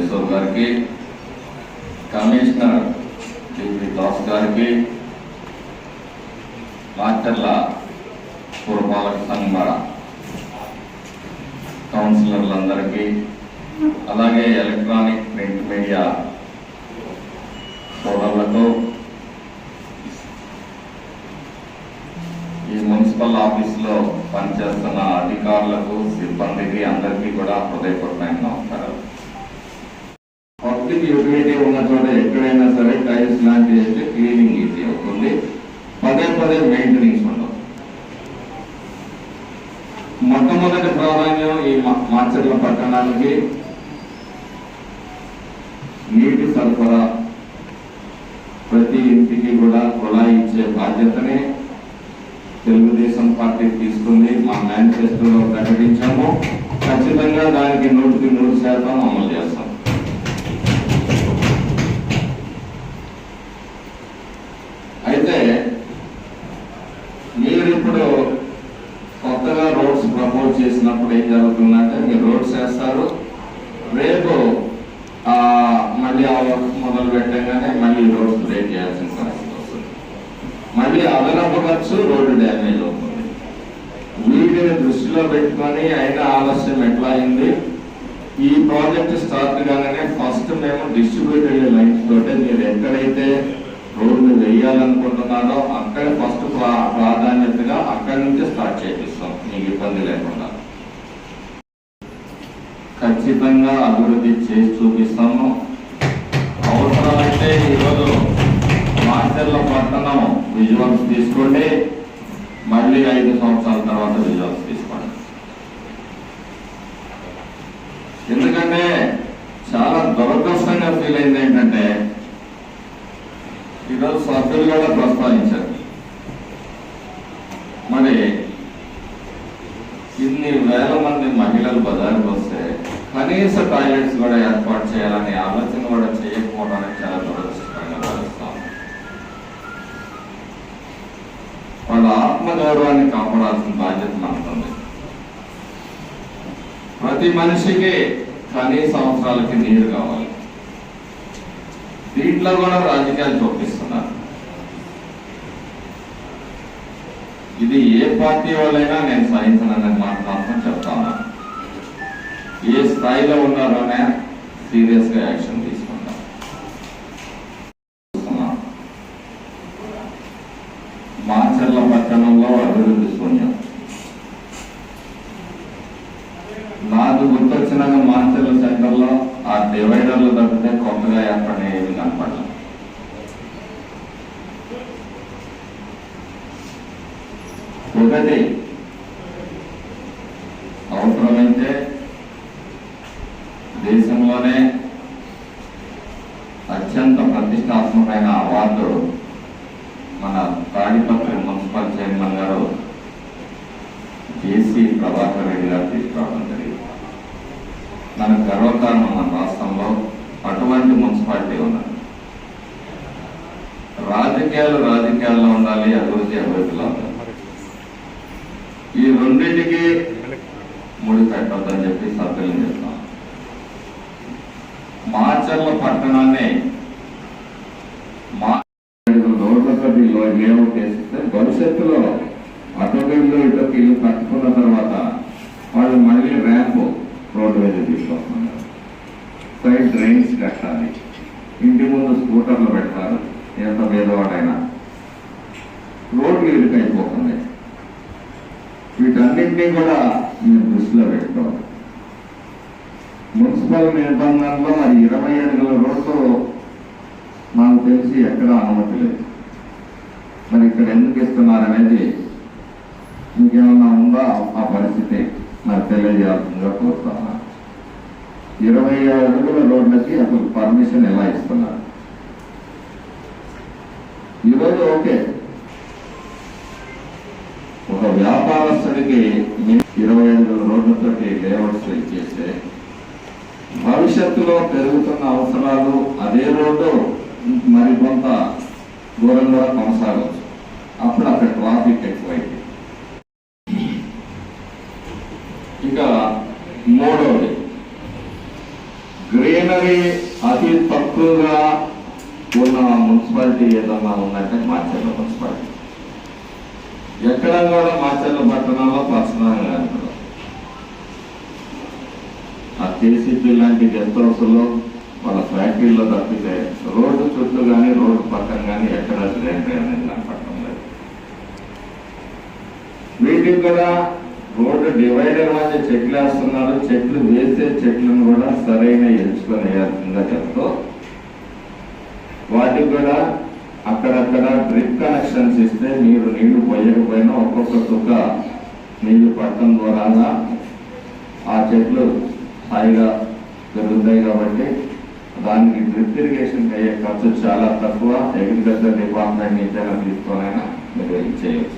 Chairman గారికి commissioner deputy Das గారికి మాస్టర్ల పురపాలక సంఘ కౌన్సిలర్లందరికీ అలాగే ఎలక్ట్రానిక్ ప్రింట్ మీడియా సోదరులకు ఈ మున్సిపల్ ఆఫీస్లో పనిచేస్తున్న అధికారులకు సిబ్బందికి అందరికీ కూడా హృదయపూర్వకమైన పబ్లిక్ యూటిలిటీ ఉన్న చోట ఎక్కడైనా సరే టైల్స్ లాంటివి అయితే క్లీనింగ్ ఈజీ అవుతుంది. పదే పదే మెయింటెనెన్స్ ఉండదు. మొట్టమొదటి ప్రాధాన్యం ఈ మా- మాచర్ల పట్టణానికి నీటి సరఫరా. ప్రతి ఇంటికి కూడా కుళాయి ఇచ్చే బాధ్యతని తెలుగుదేశం పార్టీ తీసుకుంది. మా మేనిఫెస్టోలో ప్రకటించాము. ఖచ్చితంగా దానికి నూటికి నూరు శాతం అమలు చేస్తాం. అయితే మీరు ఇప్పుడు కొత్తగా రోడ్స్ ప్రపోజ్ చేసినప్పుడు ఏం జరుగుతుందంటే మీరు రోడ్స్ వేస్తారు. రేపు మళ్ళీ ఆ వర్క్ మొదలు పెట్టగానే మళ్ళీ రోడ్స్ బ్రేక్ చేయాల్సిన పరిస్థితి వస్తుంది. మళ్ళీ అదనపు ఖర్చు రోడ్డు డ్యామేజ్ అవుతుంది. వీటిని దృష్టిలో పెట్టుకొని అయినా ఆలస్యం ఎట్లా అయింది? ఈ ప్రాజెక్ట్ స్టార్ట్ కాగానే ఫస్ట్ మేము డిస్ట్రిబ్యూటెడ్ లైన్స్ తోటే మీరు ఎక్కడైతే రోడ్లు వేయాలనుకుంటున్నారో అక్కడ ఫస్ట్ ప్రాధాన్యతగా అక్కడి నుంచి స్టార్ట్ చేపిస్తాం. మీకు ఇబ్బంది లేకుండా. ఖచ్చితంగా అభివృద్ధి చేసి చూపిస్తాము. అవసరమైతే ఈరోజు మాస్టర్ల పట్టణం విజువల్స్ తీసుకోండి. మళ్ళీ ఐదు సంవత్సరాల తర్వాత విజువల్స్ తీసుకోండి. ఎందుకంటే చాలా దురదృష్టంగా ఫీల్ అయింది ఏంటంటే ఈరోజు సభ్యులు కూడా ప్రస్తావించారు. మరి ఇన్ని వేల మంది మహిళలు బజారుకు వస్తే కనీస టాయిలెట్స్ కూడా ఏర్పాటు చేయాలనే ఆలోచన కూడా చేయకపోవడం చాలా దురదృష్టంగా భావిస్తాం వాళ్ళ ఆత్మగౌరవాన్ని కాపాడాల్సిన బాధ్యత మనకుంది. ప్రతి మనిషికి కనీస అవసరాలకి నీరు కావాలి. దీంట్లో కూడా రాజకీయాలు చూపిస్తున్నారు. ఇది ఏ పార్టీ వాళ్ళైనా నేను సహించనని మాట్లాడతాను చెప్తాను ఏ స్థాయిలో ఉన్నారోనే సీరియస్గా యాక్షన్ తీసుకుంటాం. మాచర్ల పట్టణంలో అభివృద్ధి శూన్యం నాకు గుర్తొచ్చిన మాచర్ల సెంటర్లో ఆ డివైడర్లు తప్పితే కొత్తగా ఏర్పడిన ఏమి కనపడలేదు ఒకటి అవసరమైతే దేశంలోనే అత్యంత ప్రతిష్టాత్మకమైన అవార్డు మన తాడిపత్రి మున్సిపల్ చైర్మన్ గారు జేసీ ప్రభాకర్ రెడ్డి గారు తీసుకురావడం మనకు గర్వకారణం మన రాష్ట్రంలో అటువంటి మున్సిపాలిటీ ఉన్నది. రాజకీయాలు రాజకీయాల్లో ఉండాలి అభివృద్ధి అభివృద్ధిలో ఉండాలి. ఈ రెండింటికి ముడి పెట్టొద్దని చెప్పి సభ్యులను చెప్తాం. మాచర్ల పట్టణాన్ని మా రోడ్లతో లేఅవుట్ చేస్తే భవిష్యత్తులో అటోమీలు ఇటోకి ఇల్లు కట్టుకున్న తర్వాత వాళ్ళు మళ్ళీ ర్యాంపు రోడ్డు మీద తీసుకొస్తున్నారు. సైడ్ డ్రైన్స్ కట్టాలి. ఇంటి ముందు స్కూటర్లు పెట్టాలి ఎంత పేదవాడైనా. రోడ్లు ఇరుకైపోతుంది. వీటన్నింటినీ కూడా మేము దృష్టిలో పెట్టుకోవాలి. మున్సిపల్ నిబంధనలో మరి ఇరవై అడుగుల రోడ్డు నాకు తెలిసి ఎక్కడ అనుమతి లేదు. మరి ఇక్కడ ఎందుకు ఇస్తున్నారు అనేది ఇంకేమన్నా ఉందా ఆ పరిస్థితి? మరి తెలియజేయాల్సిందిగా కోరుతున్నా ఇరవై అడుగుల రోడ్లకి అసలు పర్మిషన్ ఎలా ఇస్తున్నారు? ఈరోజు ఓకే. ఒక వ్యాపారస్తుడికి ఇరవై ఐదు రోడ్లతోటి లేఅవుట్స్ ఇచ్చేస్తే భవిష్యత్తులో పెరుగుతున్న అవసరాలు అదే రోడ్డు మరి కొంత దూరంగా కొనసాగవచ్చు. అప్పుడు అక్కడ ట్రాఫిక్ ఎక్కువైంది. ఇంకా మూడవది గ్రీనరీ అతి తక్కువగా ఉన్న మున్సిపాలిటీ ఏదన్నా ఉందంటే మాచర్ల మున్సిపాలిటీ. ఎక్కడ కూడా మాచర్ల పట్టణంలో పర్సనల్గా అంటారు ఆ కేసీపీ లాంటి గెస్ట్ హౌస్లో వాళ్ళ ఫ్యాక్టరీలో తప్పితే రోడ్డు చుట్టూ కానీ రోడ్డు పక్కన కానీ ఎక్కడ గ్రీనరీ అనేది కనపడటం లేదు. వీటికి కూడా రోడ్డు డివైడర్ మధ్య చెట్లు వేస్తున్నారు. చెట్లు వేసే చెట్లను కూడా సరైన ఎంచుకొని వేయాల్సిందిగా చెప్తూ వాటికి కూడా అక్కడక్కడ డ్రిప్ కనెక్షన్స్ ఇస్తే నీరు నీళ్ళు పోయకపోయినా ఒక్కొక్క చుక్క నీళ్ళు పట్టడం ద్వారా ఆ చెట్లు హాయిగా పెరుగుతాయి కాబట్టి దానికి డ్రిప్ ఇరిగేషన్ అయ్యే ఖర్చు చాలా తక్కువ. అగ్రికల్చర్ డిపార్ట్మెంట్ నుంచి అయినా తీసుకొనైనా మీరు ఇచ్చేయచ్చు